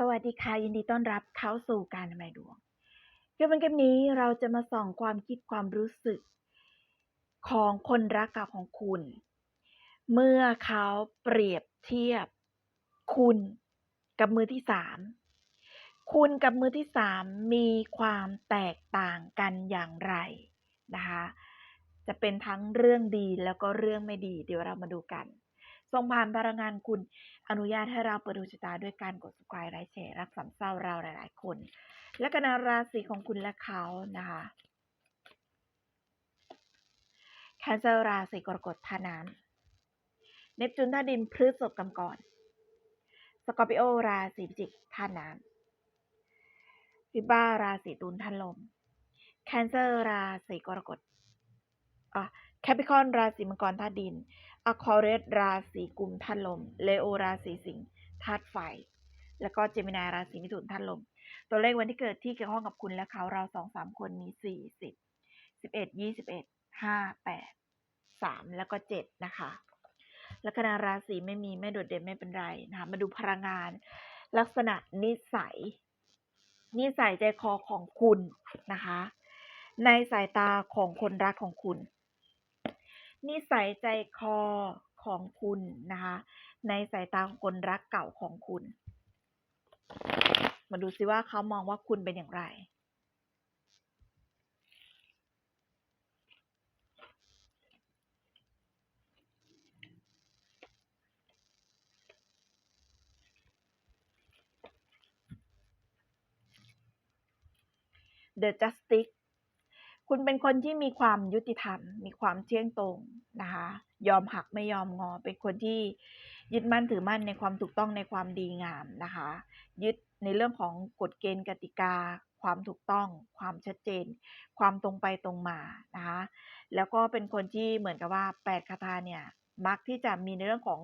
สวัสดีค่ะ ยินดีต้อนรับเข้าสู่การทำนายดวงเกมวันเกมนี้เราจะมาส่องความคิดความรู้สึก ของคนรักเก่าของคุณ เมื่อเขาเปรียบเทียบ คุณกับมือที่สามคุณกับมือที่สามมีความแตกต่างกันอย่างไรนะคะ จะเป็นทั้งเรื่องดีแล้วก็เรื่องไม่ดี เดี๋ยวเรามาดูกันส่งผ่านพลังงานคุณ อนุญาตให้เราเปิดดวงชะตาด้วยการกด subscribe ไลค์แชร์รับสามเศร้าเราหลาย ๆ คน และกนาราศีของคุณและเขานะคะแคนเซอร์ราศีกรกฎธาน้ำเนปจูนท่าดินพฤษภกำกรสกอร์ปิโอราศีพิจิกท่าน้ำฟิบ้าราศีตุลท่านลมแคนเซอร์ราศีกรกฎอะแคปิคอนราศีมังกรธาตุดิน อคอเรสราศีกุมธาตุลม เลโอราศีสิงห์ธาตุไฟ แล้วก็เจมินาราศีมิถุนธาตุลม ตัวเลขวันที่เกิดที่เกี่ยวข้องกับคุณและเขาเราสองสามคนมีสี่สิบสิบเอ็ดยี่สิบเอ็ดห้าแปดสามแล้วก็เจ็ดนะคะลัคนาราศีไม่มีไม่โดดเด่นไม่เป็นไรนะคะมาดูพลังงาน ลักษณะนิสัย นิสัยใจคอของคุณนะคะ ในสายตาของคนรักของคุณ นิสัยใจคอของคุณนะคะ ในสายตาของคนรักเก่าของคุณ มาดูซิว่าเขามองว่าคุณเป็นอย่างไร The Justice คุณเป็นคนที่มีความยุติธรรม มีความเที่ยงตรงนะคะ ยอมหักไม่ยอมงอ เป็นคนที่ยึดมั่นถือมั่นในความถูกต้องในความดีงามนะคะ ยึดในเรื่องของกฎเกณฑ์กติกา ความถูกต้อง ความชัดเจน ความตรงไปตรงมานะคะ แล้วก็เป็นคนที่เหมือนกับว่าแปดคาถาเนี่ย มักที่จะมีในเรื่องของ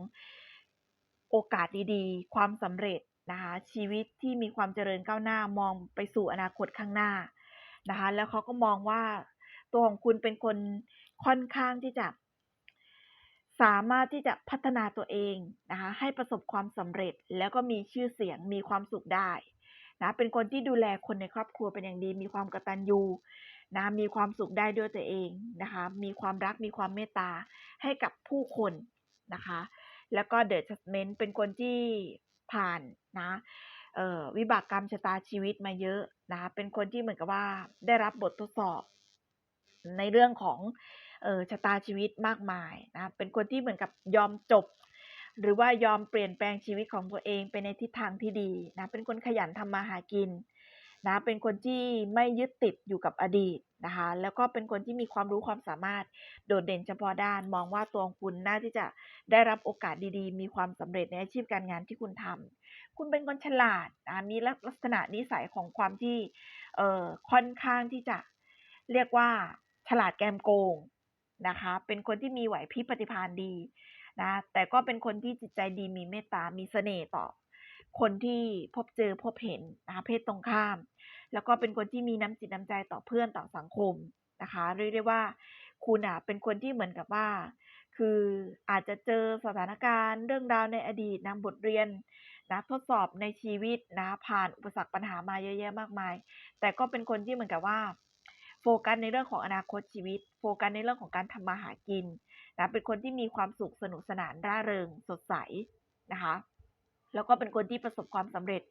โอกาสดีๆ ความสำเร็จนะคะ ชีวิตที่มีความเจริญก้าวหน้ามองไปสู่อนาคตข้างหน้า นะคะแล้วเขาก็มองว่าตัวของคุณเป็นคนค่อนข้างที่จะ สามารถที่จะพัฒนาตัวเองนะคะให้ประสบความสำเร็จแล้วก็มีชื่อเสียงมีความสุขได้นะเป็นคนที่ดูแลคนในครอบครัวเป็นอย่างดี มีความกตัญญูนะมีความสุขได้ด้วยตัวเองนะคะมีความรักมีความเมตตาให้กับผู้คนนะคะแล้วก็เดอะจัสเมนต์เป็นคนที่ผ่านนะ วิบากกรรมชะตาชีวิตมาเยอะนะคะเป็นคนที่เหมือนกับว่าได้รับบททดสอบในเรื่องของออชะตาชีวิตมากมายนะเป็นคนที่เหมือนกับยอมจบ หรือว่ายอมเปลี่ยนแปลงชีวิตของตัวเองไปในทิศทางที่ดีนะเป็นคนขยันทำมาหากินนะเป็นคนที่ไม่ยึดติดอยู่กับอดีตนะคะแล้วก็เป็นคนที่มีความรู้ความสามารถโดดเด่นเฉพาะด้าน มองว่าตัวคุณน่าที่จะได้รับโอกาสดีๆ มีความสำเร็จในอาชีพการงานที่คุณทำ คุณเป็นคนฉลาดมีลักษณะนิสัยของความที่เอ่อค่อนข้างที่จะเรียกว่าฉลาดแกมโกงนะคะ เป็นคนที่มีไหวพริบปฏิภาณดีนะ แต่ก็เป็นคนที่จิตใจดีมีเมตตา มีเสน่ห์ต่อ คนที่พบเจอพบเห็นนะคะเพศตรงข้าม แล้วก็เป็นคนที่มีน้ำจิตน้ำใจต่อเพื่อนต่อสังคมนะคะเรียกได้ว่าคุณอะเป็นคนที่เหมือนกับว่า คืออาจจะเจอสถานการณ์เรื่องราวในอดีตนำบทเรียน นะทดสอบในชีวิตนะผ่านอุปสรรคปัญหามาเยอะแยะมากมาย แต่ก็เป็นคนที่เหมือนกับว่า โฟกัสในเรื่องของอนาคตชีวิต โฟกัสในเรื่องของการทำมาหากินนะเป็นคนที่มีความสุขสนุกสนานร่าเริงสดใสนะคะแล้วก็เป็นคนที่ประสบความสำเร็จ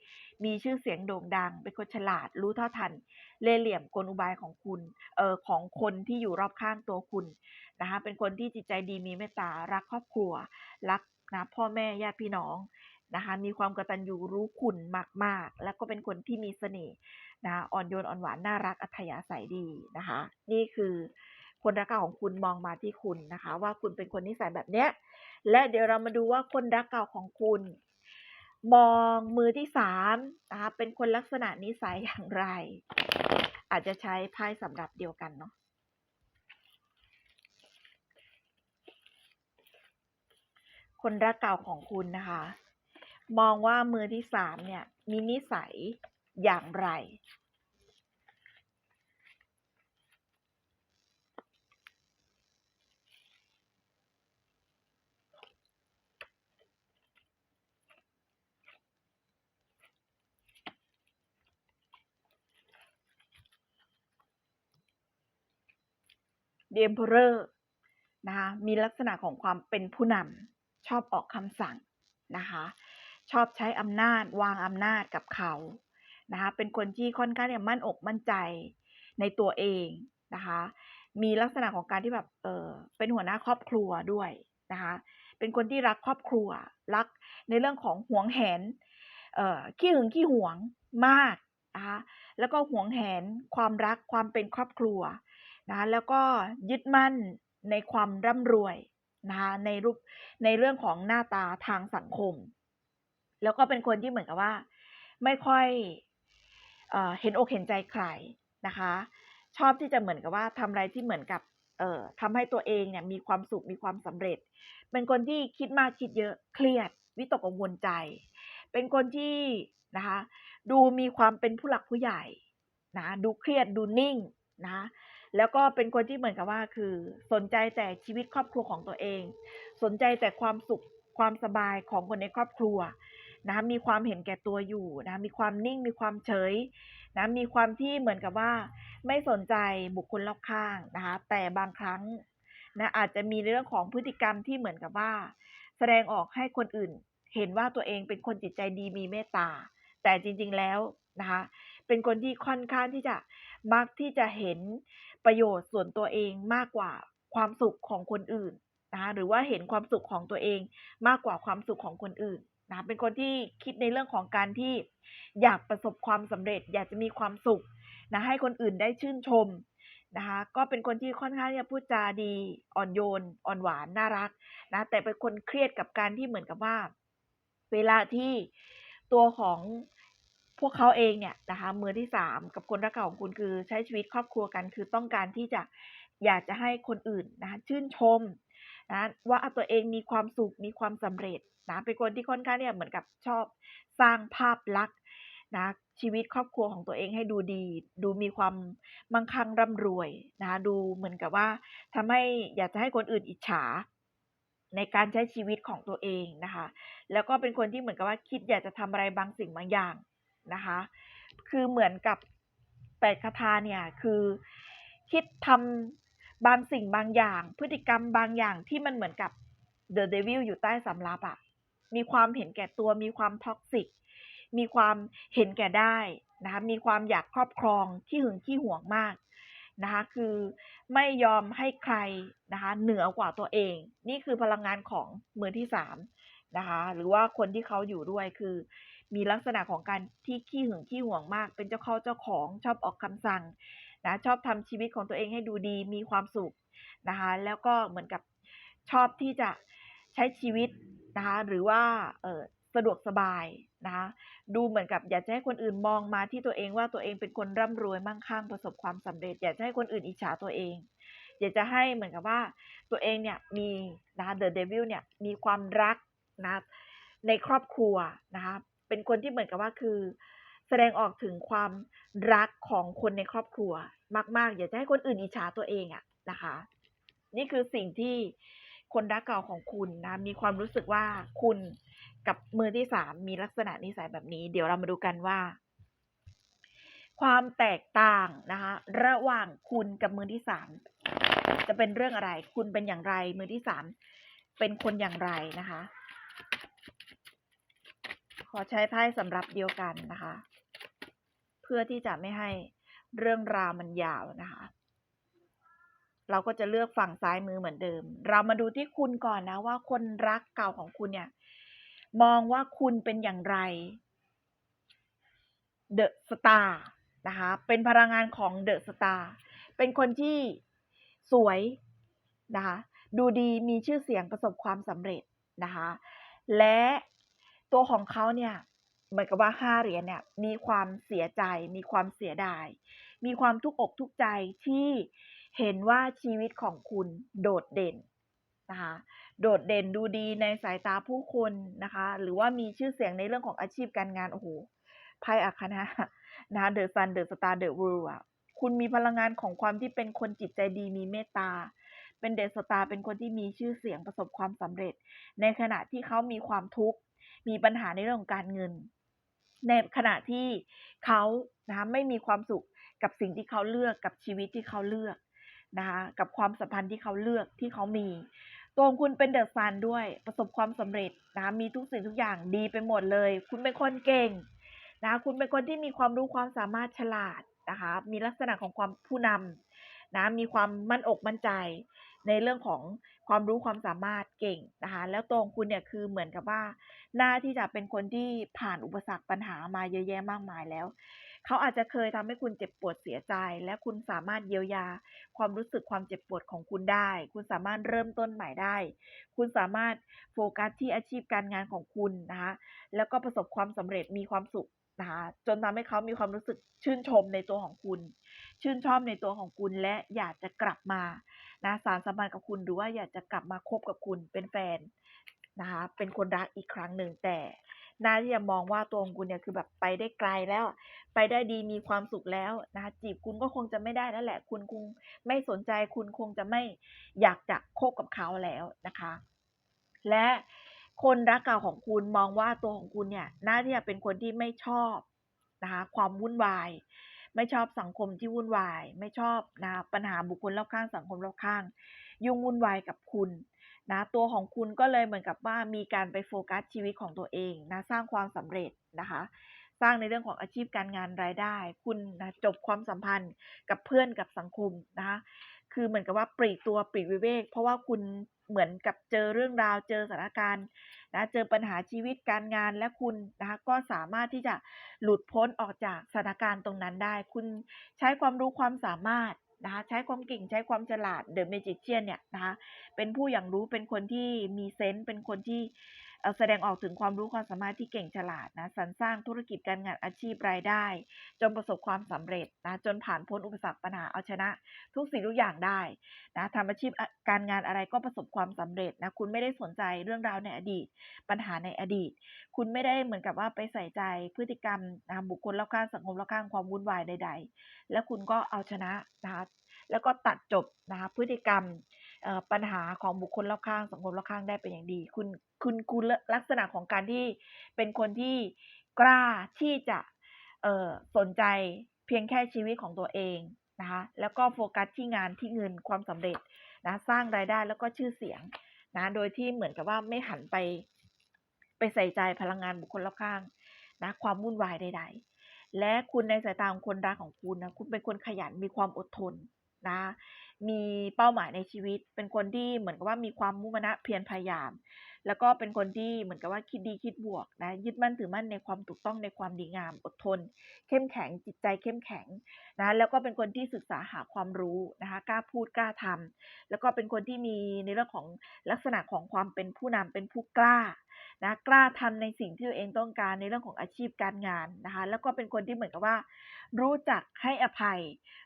มีชื่อเสียงโด่งดัง เป็นคนฉลาด รู้เท่าทัน เล่เหลี่ยมกลอุบายของคุณ เอ่อ ของคนที่อยู่รอบข้างตัวคุณนะคะ เป็นคนที่จิตใจดีมีเมตตา รักครอบครัว รักนะพ่อแม่ญาติพี่น้อง นะคะมีความกตัญญูรู้คุณมาก ๆ แล้วก็เป็นคนที่มีเสน่ห์นะอ่อนโยนอ่อนหวานน่ารักอัธยาศัยดีนะคะ นี่คือคนรักเก่าของคุณมองมาที่คุณนะคะ ว่าคุณเป็นคนนิสัยแบบเนี้ยและเดี๋ยวเรามาดูว่าคนรักเก่าของคุณ มองมือที่สามนะคะเป็นคนลักษณะนิสัยอย่างไร อาจจะใช้ไพ่สำหรับเดียวกันเนาะคนรักเก่าของคุณนะคะ มองว่ามือที่สามเนี่ย มีนิสัยอย่างไร เดมเพอร์นะคะมีลักษณะของความเป็นผู้นำชอบออกคำสั่งนะคะ ชอบใช้อำนาจวางอำนาจกับเขานะคะเป็นคนที่ค่อนข้างเนี่ยมั่นอกมั่นใจในตัวเองนะคะมีลักษณะของการที่แบบเออเป็นหัวหน้าครอบครัวด้วยนะคะเป็นคนที่รักครอบครัวรักในเรื่องของห่วงแหนเอ่อขี้หึงขี้หวงมากนะคะแล้วก็ห่วงแหนความรักความเป็นครอบครัวนะคะแล้วก็ยึดมั่นในความร่ำรวยนะคะในรูปในเรื่องของหน้าตาทางสังคม แล้วก็เป็นคนที่เหมือนกับว่า ไม่ค่อยเอเห็นอกเห็นใจใครนะคะ ชอบที่จะเหมือนกับว่าทำอะไรที่เหมือนกับเอ่อทำให้ตัวเองเนี่ยมีความสุขมีความสำเร็จ เป็นคนที่คิดมากคิดเยอะเครียด วิตกกังวลใจ เป็นคนที่นะคะ ดูมีความเป็นผู้หลักผู้ใหญ่นะดูเครียดดูนิ่งนะแล้วก็เป็นคนที่เหมือนกับว่าคือสนใจแต่ชีวิตครอบครัวของตัวเอง สนใจแต่ความสุขความสบายของคนในครอบครัว นะมีความเห็นแก่ตัวอยู่นะมีความนิ่งมีความเฉยนะมีความที่เหมือนกับว่า ไม่สนใจบุคคลรอบข้างนะคะแต่บางครั้งนะอาจจะมีเรื่องของพฤติกรรมที่เหมือนกับว่า แสดงออกให้คนอื่น เห็นว่าตัวเองเป็นคนจิตใจดีมีเมตตา แต่จริง ๆแล้วนะคะเป็นคนที่ค่อนข้างที่จะมักที่จะเห็นประโยชน์ส่วนตัวเองมากกว่าความสุขของคนอื่นนะคะหรือว่าเห็นความสุขของตัวเองมากกว่าความสุขของคนอื่น นะเป็นคนที่คิดในเรื่องของการที่อยากประสบความสำเร็จ อยากจะมีความสุขนะให้คนอื่นได้ชื่นชมนะคะก็เป็นคนที่ค่อนข้างจะพูดจาดีอ่อนโยนอ่อนหวานน่ารักนะแต่เป็นคนเครียดกับการที่เหมือนกับว่า เวลาที่ตัวของพวกเขาเองเนี่ยนะคะมือที่สามกับคนรักเก่าของคุณคือใช้ชีวิตครอบครัวกัน คือต้องการที่จะอยากจะให้คนอื่นนะคะชื่นชมนะว่าตัวเองมีความสุขมีความสำเร็จนะเป็นคนที่ค่อนข้างเนี่ยเหมือนกับชอบสร้างภาพลักษณ์นะชีวิตครอบครัวของตัวเองให้ดูดี ดูมีความมั่งคั่งร่ำรวยนะดูเหมือนกับว่าทำให้อยากจะให้คนอื่นอิจฉาในการใช้ชีวิตของตัวเองนะคะ แล้วก็เป็นคนที่เหมือนกับว่าคิดอยากจะทำอะไรบางสิ่งบางอย่างนะคะ คือเหมือนกับแปดคาถาเนี่ยคือคิดทำบางสิ่งบางอย่าง พฤติกรรมบางอย่างที่มันเหมือนกับเดอะเดวิลอยู่ใต้สำรับอะ มีความเห็นแก่ตัว มีความท็อกซิก มีความเห็นแก่ได้นะคะมีความอยากครอบครองที่หึงที่หวงมากนะคะคือไม่ยอมให้ใครนะคะเหนือกว่าตัวเอง นี่คือพลังงานของมือที่สามนะคะหรือว่าคนที่เขาอยู่ด้วยคือ มีลักษณะของการที่ขี้หึงขี้หวงมาก เป็นเจ้าข้าเจ้าของชอบออกคำสั่งนะชอบทำชีวิตของตัวเองให้ดูดีมีความสุขนะคะแล้วก็เหมือนกับชอบที่จะใช้ชีวิต นะคะหรือว่าเออสะดวกสบายนะคะดูเหมือนกับอยากจะให้คนอื่นมองมาที่ตัวเองว่าตัวเองเป็นคนร่ำรวยมั่งคั่งประสบความสำเร็จ อยากจะให้คนอื่นอิจฉาตัวเอง อยากจะให้เหมือนกับว่าตัวเองเนี่ยมีนะคะเดอะเดวิลเนี่ยมีความรักนะในครอบครัวนะคะเป็นคนที่เหมือนกับว่าคือ แสดงออกถึงความรักของคนในครอบครัวมาก ๆ อยากจะให้คนอื่นอิจฉาตัวเองอะนะคะ นี่คือสิ่งที่ คนรักเก่าของคุณนะ มีความรู้สึกว่าคุณกับมือที่สามมีลักษณะนิสัยแบบนี้ เดี๋ยวเรามาดูกันว่า ความแตกต่างนะคะ ระหว่างคุณกับมือที่สามจะเป็นเรื่องอะไร คุณเป็นอย่างไร มือที่สามเป็นคนอย่างไรนะคะ ขอใช้ไพ่สำหรับเดียวกันนะคะ เพื่อที่จะไม่ให้เรื่องราวมันยาวนะคะ เราก็จะเลือกฝั่งซ้ายมือเหมือนเดิม เรามาดูที่คุณก่อนนะว่าคนรักเก่าของคุณเนี่ย มองว่าคุณเป็นอย่างไรเดอะสตาร์นะคะ เป็นพลังงานของเดอะสตาร์เป็นคนที่สวยนะคะ ดูดีมีชื่อเสียงประสบความสำเร็จนะคะ และตัวของเขาเนี่ยเหมือนกับว่าห้าเหรียญเนี่ยมีความเสียใจ มีความเสียดาย มีความทุกข์อกทุกข์ใจที่ เห็นว่าชีวิตของคุณโดดเด่นนะคะโดดเด่นดูดีในสายตาผู้คนนะคะ หรือว่ามีชื่อเสียงในเรื่องของอาชีพการงาน โอ้โหไพ่อัคนะนะเดอะซันเดอะสตาร์เดอะวูอะคุณมีพลังงานของความที่เป็นคนจิตใจดีมีเมตตา เป็นเดอะสตาร์เป็นคนที่มีชื่อเสียงประสบความสำเร็จ ในขณะที่เขามีความทุกข์ มีปัญหาในเรื่องของการเงิน ในขณะที่เขานะคะไม่มีความสุขกับสิ่งที่เขาเลือกกับชีวิตที่เขาเลือก นะคะกับความสัมพันธ์ที่เขาเลือกที่เขามีตัวของคุณเป็นเดอะซันด้วยประสบความสำเร็จนะะมีทุกสิ่งทุกอย่างดีไปหมดเลย คุณเป็นคนเก่งนะะคุณเป็นคนที่มีความรู้ความสามารถฉลาดนะคะมีลักษณะของความผู้นำนะมีความมั่นอกมั่นใจ ในเรื่องของความรู้ความสามารถเก่งนะคะแล้วตัวของคุณเนี่ยคือเหมือนกับว่า หน้าที่จะเป็นคนที่ผ่านอุปสรรคปัญหามาเยอะแยะมากมายแล้ว เขาอาจจะเคยทำให้คุณเจ็บปวดเสียใจ และคุณสามารถเยียวยา ความรู้สึกความเจ็บปวดของคุณได้ คุณสามารถเริ่มต้นใหม่ได้ คุณสามารถโฟกัสที่อาชีพการงานของคุณนะคะแล้วก็ประสบความสำเร็จมีความสุขนะคะจนทำให้เขามีความรู้สึกชื่นชมในตัวของคุณ ชื่นชอบในตัวของคุณและอยากจะกลับมานะสารสัมพันธ์กับคุณหรือว่าอยากจะกลับมาคบกับคุณเป็นแฟนนะคะเป็นคนรักอีกครั้งหนึ่งแต่น่าที่จะมองว่าตัวของคุณเนี่ยคือแบบไปได้ไกลแล้ว ไปได้ดีมีความสุขแล้วนะคะจีบคุณก็คงจะไม่ได้แล้วแหละ คุณคงไม่สนใจคุณคงจะไม่อยากจะคบกับเขาแล้วนะคะ และคนรักเก่าของคุณมองว่าตัวของคุณเนี่ยน่าที่จะเป็นคนที่ไม่ชอบนะคะความวุ่นวาย ไม่ชอบสังคมที่วุ่นวาย ไม่ชอบนะปัญหาบุคคลรอบข้างสังคมรอบข้าง ยุ่งวุ่นวายกับคุณนะตัวของคุณก็เลยเหมือนกับว่ามีการไปโฟกัสชีวิตของตัวเองนะสร้างความสำเร็จนะคะ สร้างในเรื่องของอาชีพการงานรายได้ คุณนะจบความสัมพันธ์กับเพื่อนกับสังคมนะคะคือเหมือนกับว่าปลีกตัวปลีกวิเวก เพราะว่าคุณ เหมือนกับเจอเรื่องราวเจอสถานการณ์นะเจอปัญหาชีวิตการงานและคุณนะคะก็สามารถที่จะหลุดพ้นออกจากสถานการณ์ตรงนั้นได้ คุณใช้ความรู้ความสามารถนะคะใช้ความเก่งใช้ความฉลาดเดอะเมจิเชียนเนี่ยนะคะเป็นผู้อย่างรู้เป็นคนที่มีเซนส์เป็นคนที่ แสดงออกถึงความรู้ความสามารถที่เก่งฉลาดนะสรรสร้างธุรกิจการงานอาชีพรายได้ จนประสบความสำเร็จนะจนผ่านพ้นอุปสรรคปัญหาเอาชนะ ทุกสิ่งทุกอย่างได้นะทำอาชีพการงานอะไรก็ประสบความสำเร็จนะคุณไม่ได้สนใจเรื่องราวในอดีต ปัญหาในอดีต คุณไม่ได้เหมือนกับว่าไปใส่ใจพฤติกรรมนะบุคคลรอบข้างสังคมรอบข้างความวุ่นวายใด ๆ แล้วคุณก็เอาชนะนะคะแล้วก็ตัดจบนะคะพฤติกรรม ปัญหาของบุคคลรอบข้างสังคมรอบข้างได้เป็นอย่างดี คุณคุณคุณลักษณะของการที่เป็นคนที่กล้าที่จะสนใจเพียงแค่ชีวิตของตัวเองนะคะแล้วก็โฟกัสที่งานที่เงินความสำเร็จนะสร้างรายได้แล้วก็ชื่อเสียงนะโดยที่เหมือนกับว่าไม่หันไปไปใส่ใจพลังงานบุคคลรอบข้างนะความวุ่นวายใด ๆ และคุณในสายตาของคนรักของคุณนะคุณเป็นคนขยันมีความอดทนนะ มีเป้าหมายในชีวิต เป็นคนที่เหมือนกับว่ามีความมุ่งมั่นเพียรพยายาม แล้วก็เป็นคนที่เหมือนกับว่าคิดดีคิดบวกนะยึดมั่นถือมั่นในความถูกต้องในความดีงามอดทน เข้มแข็งจิตใจเข้มแข็งนะแล้วก็เป็นคนที่ศึกษาหาความรู้นะคะกล้าพูดกล้าทำแล้วก็เป็นคนที่มีในเรื่องของลักษณะของความเป็นผู้นำเป็นผู้กล้านะกล้าทำในสิ่งที่ตัวเองต้องการในเรื่องของอาชีพการงานนะคะแล้วก็เป็นคนที่เหมือนกับว่า รู้จักให้อภัย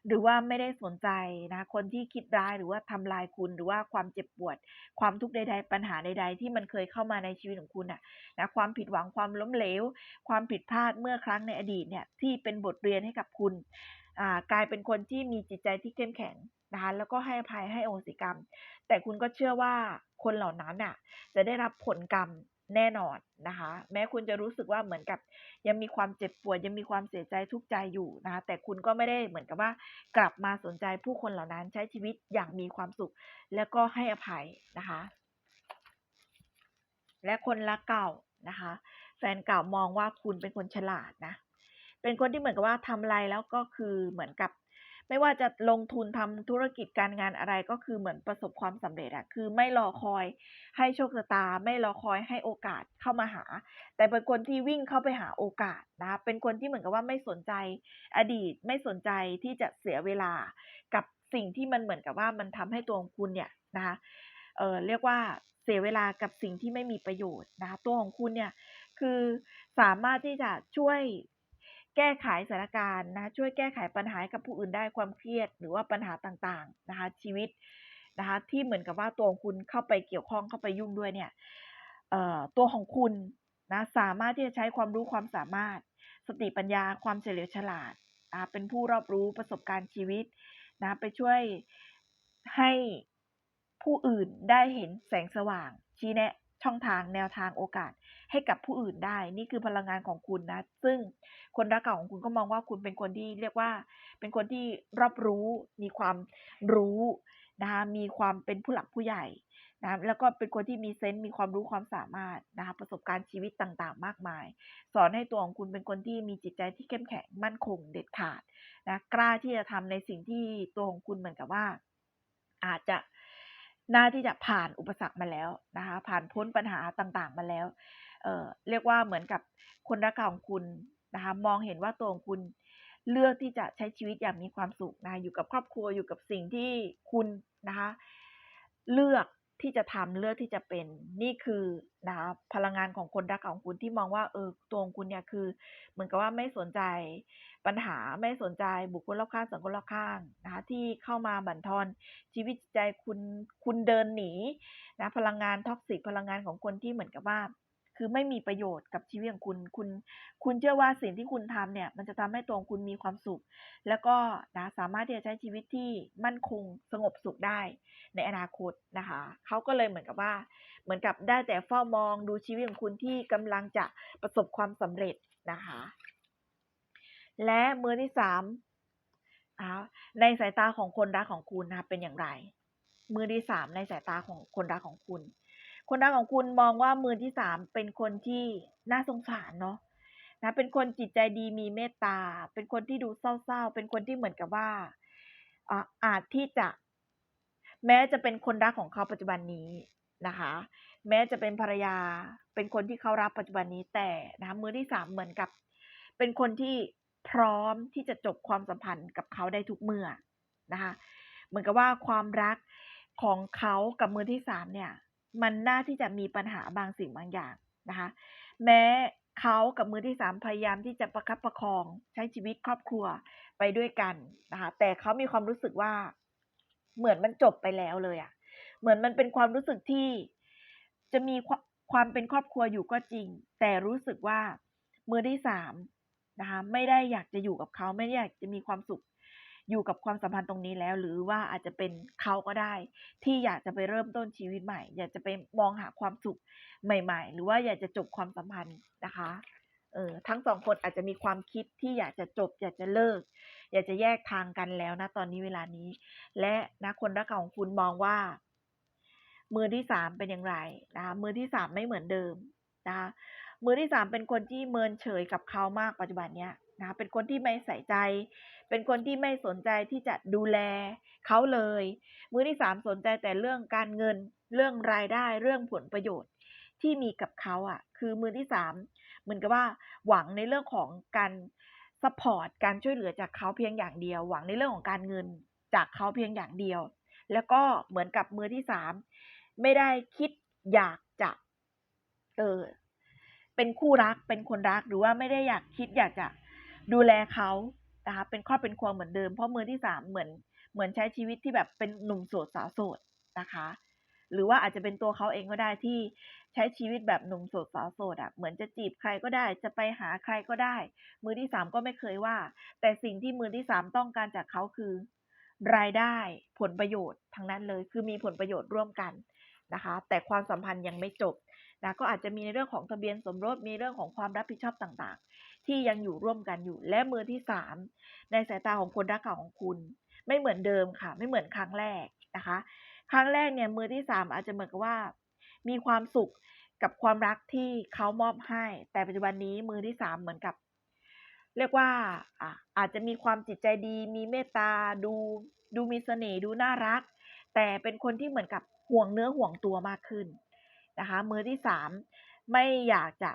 หรือว่าไม่ได้สนใจนะคนที่คิดร้ายหรือว่าทำลายคุณหรือว่าความเจ็บปวด ความทุกข์ใด ๆ ปัญหาใด ๆ ที่มันเคยเข้ามาในชีวิตของคุณน่ะนะความผิดหวังความล้มเหลว ความผิดพลาดเมื่อครั้งในอดีตเนี่ยที่เป็นบทเรียนให้กับคุณกลายเป็นคนที่มีจิตใจที่เข้มแข็งนะคะแล้วก็ให้อภัยให้โอสิกรรม แต่คุณก็เชื่อว่าคนเหล่านั้นน่ะจะได้รับผลกรรมแน่นอนนะคะ แม้คุณจะรู้สึกว่าเหมือนกับ ยังมีความเจ็บปวดยังมีความเสียใจทุกใจอยู่นะคะแต่คุณก็ไม่ได้เหมือนกับว่า กลับมาสนใจผู้คนเหล่านั้นใช้ชีวิตอย่างมีความสุข แล้วก็ให้อภัยนะคะ และคนรักเก่านะคะ แฟนเก่ามองว่าคุณเป็นคนฉลาดนะ เป็นคนที่เหมือนกับว่าทำอะไรแล้วก็คือเหมือนกับ ไม่ว่าจะลงทุนทำธุรกิจการงานอะไรก็คือเหมือนประสบความสำเร็จอะคือไม่รอคอยให้โชคชะตา ไม่รอคอยให้โอกาสเข้ามาหา แต่เป็นคนที่วิ่งเข้าไปหาโอกาสนะ เป็นคนที่เหมือนกับว่าไม่สนใจอดีต ไม่สนใจที่จะเสียเวลากับสิ่งที่มันเหมือนกับว่ามันทำให้ตัวของคุณเนี่ยนะคะเออเรียกว่า เสียเวลากับสิ่งที่ไม่มีประโยชน์นะคะตัวของคุณเนี่ยคือสามารถที่จะช่วยแก้ไขสถานการณ์นะช่วยแก้ไขปัญหากับผู้อื่นได้ความเครียด หรือว่าปัญหาต่างๆนะคะชีวิตนะคะที่เหมือนกับว่าตัวของคุณเข้าไปเกี่ยวข้องเข้าไปยุ่งด้วยเนี่ยตัวของคุณนะสามารถที่จะใช้ความรู้ความสามารถ สติปัญญาความเฉลียวฉลาดนะเป็นผู้รอบรู้ประสบการณ์ชีวิตนะไปช่วยให้ ผู้อื่นได้เห็นแสงสว่าง ชี้แนะช่องทางแนวทางโอกาสให้กับผู้อื่นได้ นี่คือพลังงานของคุณนะ ซึ่งคนรักเก่าของคุณก็มองว่าคุณเป็นคนที่เรียกว่า เป็นคนที่รอบรู้มีความรู้นะคะมีความเป็นผู้หลักผู้ใหญ่นะแล้วก็เป็นคนที่มีเซนส์มีความรู้ความสามารถนะคะประสบการณ์ชีวิตต่างๆ มากมาย สอนให้ตัวของคุณเป็นคนที่มีจิตใจที่เข้มแข็งมั่นคงเด็ดขาดนะกล้าที่จะทำในสิ่งที่ตัวของคุณเหมือนกับว่า อาจจะ น่าที่จะผ่านอุปสรรคมาแล้วนะคะ ผ่านพ้นปัญหาต่างๆ มาแล้วเออเรียกว่าเหมือนกับคนรักของคุณนะคะ มองเห็นว่าตัวของคุณเลือกที่จะใช้ชีวิตอย่างมีความสุขนะะอยู่กับครอบครัวอยู่กับสิ่งที่คุณนะคะ เลือก ที่จะทำเลือกที่จะเป็นนี่คือนะพลังงานของคนรักเก่าของคุณที่มองว่าเออตัวของคุณเนี่ยคือ เหมือนกับว่าไม่สนใจปัญหาไม่สนใจบุคคลรอบข้างสังคมรอบข้างนะคะที่เข้ามาบั่นทอนชีวิตใจคุณคุณเดินหนีนะพลังงานท็อกซิกพลังงานของคนที่เหมือนกับว่า คือไม่มีประโยชน์กับชีวิตของคุณคุณ คุณเชื่อว่าสิ่งที่คุณทำเนี่ย มันจะทำให้ตัวคุณมีความสุข แล้วก็นะสามารถที่จะใช้ชีวิตที่มั่นคงสงบสุขได้ในอนาคตนะคะเขาก็เลยเหมือนกับว่า เหมือนกับได้แต่เฝ้ามองดูชีวิตของคุณที่กำลังจะประสบความสำเร็จนะคะ และมือที่3อ่าในสายตาของคนรักของคุณนะคะเป็นอย่างไร มือที่3ในสายตาของคนรักของคุณ คนรักของคุณมองว่ามือที่3เป็นคนที่น่าสงสารเนาะนะเป็นคนจิตใจดีมีเมตตา เป็นคนที่ดูเศร้าๆ เป็นคนที่เหมือนกับว่าอ่าจที่จะ แม้จะเป็นคนรักของเขาปัจจุบันนี้นะคะ แม้จะเป็นภรรยา เป็นคนที่เขารักปัจจุบันนี้แต่นะมือที่3เหมือนกับ เป็นคนที่พร้อมที่จะจบความสัมพันธ์กับเขาได้ทุกเมื่อนะคะ เหมือนกับว่าความรักของเขากับมือที่3เนี่ย มันน่าที่จะมีปัญหาบางสิ่งบางอย่างนะคะ แม้เขากับมือที่3พยายามที่จะประคับประคองใช้ชีวิตครอบครัวไปด้วยกันนะคะ แต่เขามีความรู้สึกว่า เหมือนมันจบไปแล้วเลยอะเหมือนมันเป็นความรู้สึกที่จะมีความเป็นครอบครัวอยู่ก็จริง แต่รู้สึกว่ามือที่3นะคะ ไม่ได้อยากจะอยู่กับเขาไม่ได้อยากจะมีความสุข อยู่กับความสัมพันธ์ตรงนี้แล้ว หรือว่าอาจจะเป็นเขาก็ได้ ที่อยากจะไปเริ่มต้นชีวิตใหม่ อยากจะไปมองหาความสุขใหม่ ๆ หรือว่าอยากจะจบความสัมพันธ์นะคะเออทั้ง2คนอาจจะมีความคิดที่อยากจะจบ อยากจะเลิก อยากจะแยกทางกันแล้วณตอนนี้เวลานี้ และนะคนรักเก่าของคุณมองว่า มือที่3เป็นอย่างไรนะคะมือที่3ไม่เหมือนเดิมนะคะมือที่3เป็นคนที่เมินเฉยกับเขามากปัจจุบันเนี้ยนะเป็นคนที่ไม่ใส่ใจ เป็นคนที่ไม่สนใจที่จะดูแลเขาเลย มือที่3สนใจแต่เรื่องการเงิน เรื่องรายได้ เรื่องผลประโยชน์ที่มีกับเขาอะคือมือที่3เหมือนกับว่าหวังในเรื่องของการซัปพอร์ตการช่วยเหลือจากเขาเพียงอย่างเดียว หวังในเรื่องของการเงินจากเขาเพียงอย่างเดียว แล้วก็เหมือนกับมือที่3ไม่ได้คิดอยากจะเออเป็นคู่รักเป็นคนรักหรือว่าไม่ได้อยากคิดอยากจะดูแลเขา นะคะเป็นครอบเป็นครัวเหมือนเดิม เพราะมือที่3เหมือนเหมือนใช้ชีวิตที่แบบเป็นหนุ่มโสดสาวโสดนะคะ หรือว่าอาจจะเป็นตัวเขาเองก็ได้ที่ใช้ชีวิตแบบหนุ่มโสดสาวโสดอะเหมือนจะจีบใครก็ได้ จะไปหาใครก็ได้ มือที่3ก็ไม่เคยว่า แต่สิ่งที่มือที่3ต้องการจากเขาคือ รายได้ผลประโยชน์ทั้งนั้นเลย คือมีผลประโยชน์ร่วมกันนะคะ แต่ความสัมพันธ์ยังไม่จบนะก็อาจจะมีในเรื่องของทะเบียนสมรสมีเรื่องของความรับผิดชอบต่างๆ ที่ยังอยู่ร่วมกันอยู่ และมือที่3ในสายตาของคนรักเก่าของคุณ ไม่เหมือนเดิมค่ะ ไม่เหมือนครั้งแรกนะคะ ครั้งแรกเนี่ยมือที่3อาจจะเหมือนกับว่า มีความสุขกับความรักที่เขามอบให้ แต่ปัจจุบันนี้มือที่3เหมือนกับ เรียกว่าอาอาจจะมีความจิตใจดี มีเมตตาดูดูมีเสน่ห์ดูน่ารัก แต่เป็นคนที่เหมือนกับห่วงเนื้อห่วงตัวมากขึ้นนะคะ มือที่3ไม่อยากจะ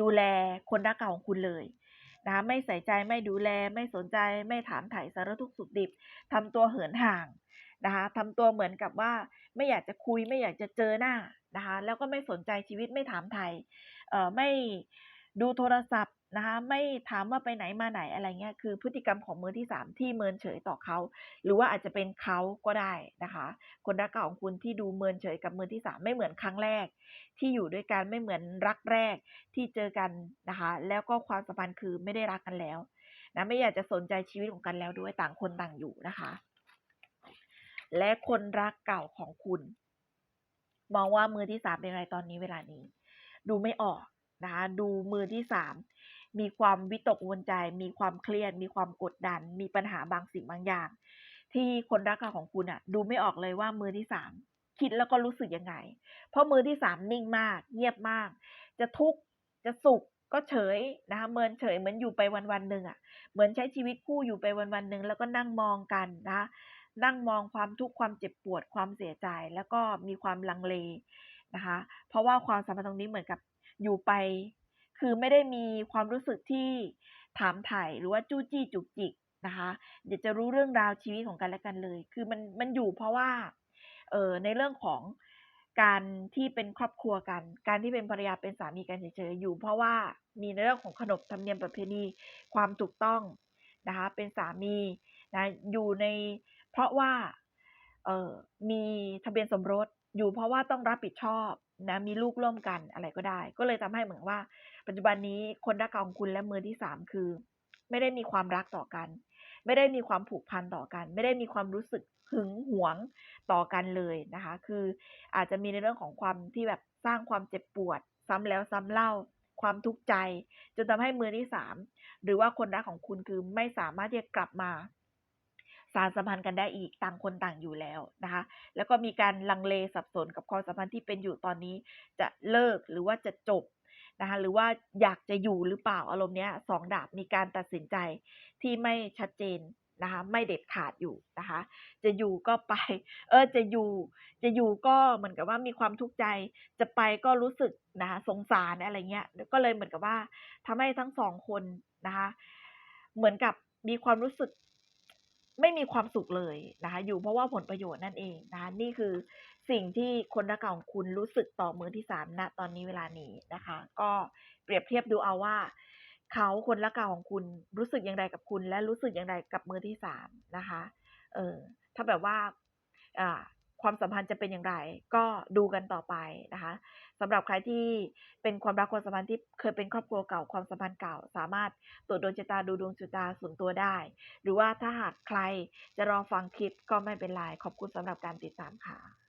ดูแลคนรักเก่าของคุณเลยนะคะไม่ใส่ใจไม่ดูแลไม่สนใจไม่ถามไถ่สารทุกข์สุขดิบทำตัวเหินห่างนะคะทำตัวเหมือนกับว่าไม่อยากจะคุยไม่อยากจะเจอหน้านะคะแล้วก็ไม่สนใจชีวิตไม่ถามไถ่เอ่อไม่ดูโทรศัพท์ นะคะไม่ถามว่าไปไหนมาไหนอะไรเงี้ยคือพฤติกรรมของมือที่ 3 ที่เมินเฉยต่อเขา หรือว่าอาจจะเป็นเขาก็ได้นะคะ คนรักเก่าของคุณที่ดูเมินเฉยกับมือที่ 3 ไม่เหมือนครั้งแรก ที่อยู่ด้วยกันไม่เหมือนรักแรกที่เจอกันนะคะ แล้วก็ความสัมพันธ์คือไม่ได้รักกันแล้วนะไม่อยากจะสนใจชีวิตของกันแล้วด้วยต่างคนต่างอยู่นะคะ และคนรักเก่าของคุณ มองว่ามือที่3เป็นไรตอนนี้เวลานี้ ดูไม่ออกนะคะดูมือที่สาม มีความวิตกกังวลใจ มีความเครียด มีความกดดัน มีปัญหาบางสิ่งบางอย่าง ที่คนรักของคุณอะดูไม่ออกเลยว่ามือที่สามคิดแล้วก็รู้สึกยังไง เพราะมือที่สามนิ่งมาก เงียบมาก จะทุกข์จะสุขก็เฉยนะคะเมินเฉยเหมือนอยู่ไปวันวันหนึ่งอะเหมือนใช้ชีวิตคู่อยู่ไปวันวันหนึ่งแล้วก็นั่งมองกันนะนั่งมองความทุกข์ความเจ็บปวดความเสียใจแล้วก็มีความลังเลนะคะ เพราะว่าความสัมพันธ์ตรงนี้เหมือนกับอยู่ไป คือไม่ได้มีความรู้สึกที่ถามถ่ายหรือว่าจู้จี้จุกจิกนะคะเดี๋ยวจะรู้เรื่องราวชีวิตของกันและกันเลย คือมันมันอยู่เพราะว่าเออในเรื่องของการที่เป็นครอบครัวกัน การที่เป็นภรรยาเป็นสามีกันเฉยๆอยู่ เพราะว่ามีในเรื่องของขนบธรรมเนียมประเพณีความถูกต้องนะคะเป็นสามีนะอยู่ในเพราะว่าเออมีทะเบียนสมรสอยู่เพราะว่าต้องรับผิดชอบ นะมีลูกร่วมกันอะไรก็ได้ ก็เลยทำให้เหมือนว่า ปัจจุบันนี้คนรักของคุณและมือที่สามคือ ไม่ได้มีความรักต่อกัน ไม่ได้มีความผูกพันต่อกัน ไม่ได้มีความรู้สึกหึงหวงต่อกันเลยนะคะ คืออาจจะมีในเรื่องของความที่แบบสร้างความเจ็บปวด ซ้ำแล้วซ้ำเล่า ความทุกข์ใจ จนทำให้มือที่สามหรือว่าคนรักของคุณคือไม่สามารถที่จะกลับมา สารสัมพันธ์กันได้อีกต่างคนต่างอยู่แล้วนะคะ แล้วก็มีการลังเลสับสนกับความสัมพันธ์ที่เป็นอยู่ตอนนี้ จะเลิกหรือว่าจะจบนะคะหรือว่าอยากจะอยู่หรือเปล่าอารมณ์เนี้ยสองดาบมีการตัดสินใจที่ไม่ชัดเจนนะคะไม่เด็ดขาดอยู่นะคะ จะอยู่ก็ไป เออจะอยู่ จะอยู่ก็เหมือนกับว่ามีความทุกข์ใจ จะไปก็รู้สึกนะคะสงสารอะไรเงี้ย ก็เลยเหมือนกับว่าทำให้ทั้งสองคนนะคะ เหมือนกับมีความรู้สึก ไม่มีความสุขเลยนะคะ อยู่เพราะว่าผลประโยชน์นั่นเองนะคะนี่คือสิ่งที่คนรักเก่าของคุณรู้สึกต่อมือที่สามณตอนนี้เวลานี้นะคะ ก็เปรียบเทียบดูเอาว่า เขาคนรักเก่าของคุณรู้สึกอย่างไรกับคุณ และรู้สึกอย่างไรกับมือที่สามนะคะ เออถ้าแบบว่า อ่า ความสัมพันธ์จะเป็นอย่างไร ก็ดูกันต่อไปนะคะสำหรับใครที่เป็นความรักความสัมพันธ์ที่เคยเป็นครอบครัวเก่าความสัมพันธ์เก่า สามารถตรวจดวงชะตาดูดวงชะตาส่วนตัวได้ หรือว่าถ้าหากใครจะรอฟังคลิปก็ไม่เป็นไรขอบคุณสำหรับการติดตามค่ะ